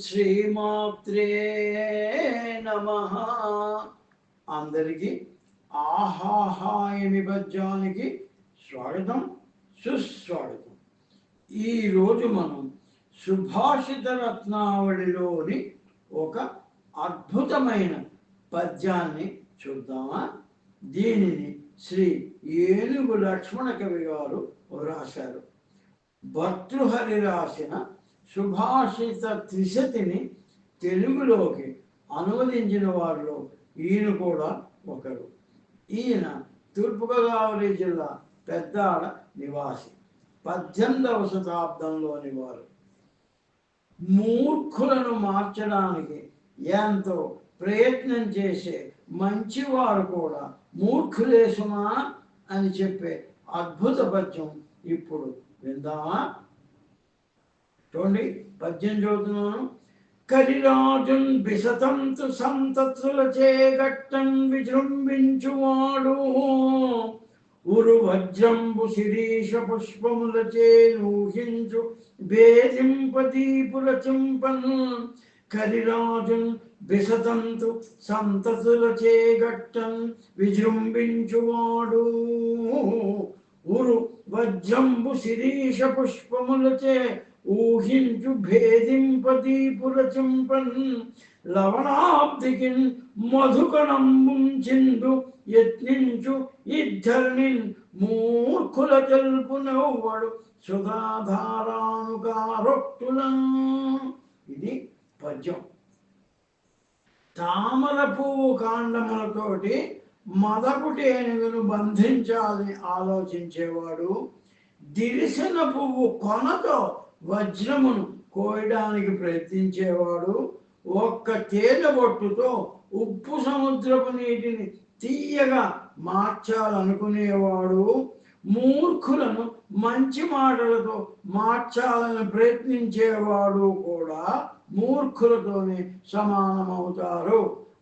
శ్రీమాత్రే నమ. అందరికీ ఆహాహాయమి పద్యానికి స్వాగతం సుస్వాగతం. ఈరోజు మనం సుభాషిత రత్నావళిలోని ఒక అద్భుతమైన పద్యాన్ని చూద్దామా? దీనిని శ్రీ ఏనుగు లక్ష్మణ కవి గారు వ్రాశారు భర్తృహరి రాసిన సుభాషిత త్రిశతిని తెలుగులోకి అనువదించిన వారిలో ఈయన కూడా ఒకరు. ఈయన తూర్పుగోదావరి జిల్లా పెద్దాడ నివాసి. పద్దెనిమిదవ శతాబ్దంలోని వారు. మూర్ఖులను మార్చడానికి ఎంతో ప్రయత్నం చేసే మంచివారు కూడా మూర్ఖులేశమా అని చెప్పే అద్భుత పద్యం ఇప్పుడు విందామా? చూడండి పద్యం చదువుతున్నాను. కలిరాజున్ బిసతంతు సంతత్సులచే చేగట్టం విజృంభించువాడు. ఉరు వజ్రంబు శిరీష పుష్పములచే నూహించు భేదింపదీపుల చింపన్. కరిరాజున్ బిసతంతు సంతతుల చేగట్టం విజృంభించువాడు. ఉరు వజ్రంబు శిరీష పుష్పములచే ఊహించు భేదింపదీపుల లవణాబ్దికిన్ మధుకణంబుంచిందు యత్నించు ఇద్దరిని మూర్ఖుల తెలుపు నవ్వడు ఇది పద్యం. తామర పువ్వు కాండములతోటి మదపుటేనుగును బంధించాలని ఆలోచించేవాడు దిరిసిన పువ్వు కొనతో వజ్రమును కోయడానికి ప్రయత్నించేవాడు ఒక్క తేనె బొట్టుతో ఉప్పు సముద్రపు నీటిని తీయగా మార్చాలనుకునేవాడు మూర్ఖులను మంచి మాటలతో మార్చాలని ప్రయత్నించేవాడు కూడా మూర్ఖులతోనే సమానమవుతారు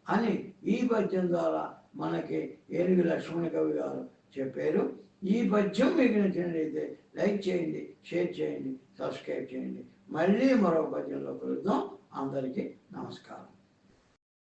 అని ఈ పద్యం ద్వారా మనకి ఏనుగు లక్ష్మణ కవి గారు చెప్పారు. ఈ పద్యం మీకు నచ్చినట్లయితే లైక్ చేయండి షేర్ చేయండి సబ్స్క్రైబ్ చేయండి. మళ్ళీ మరో పద్యంలో కలుద్దాం. అందరికీ నమస్కారం.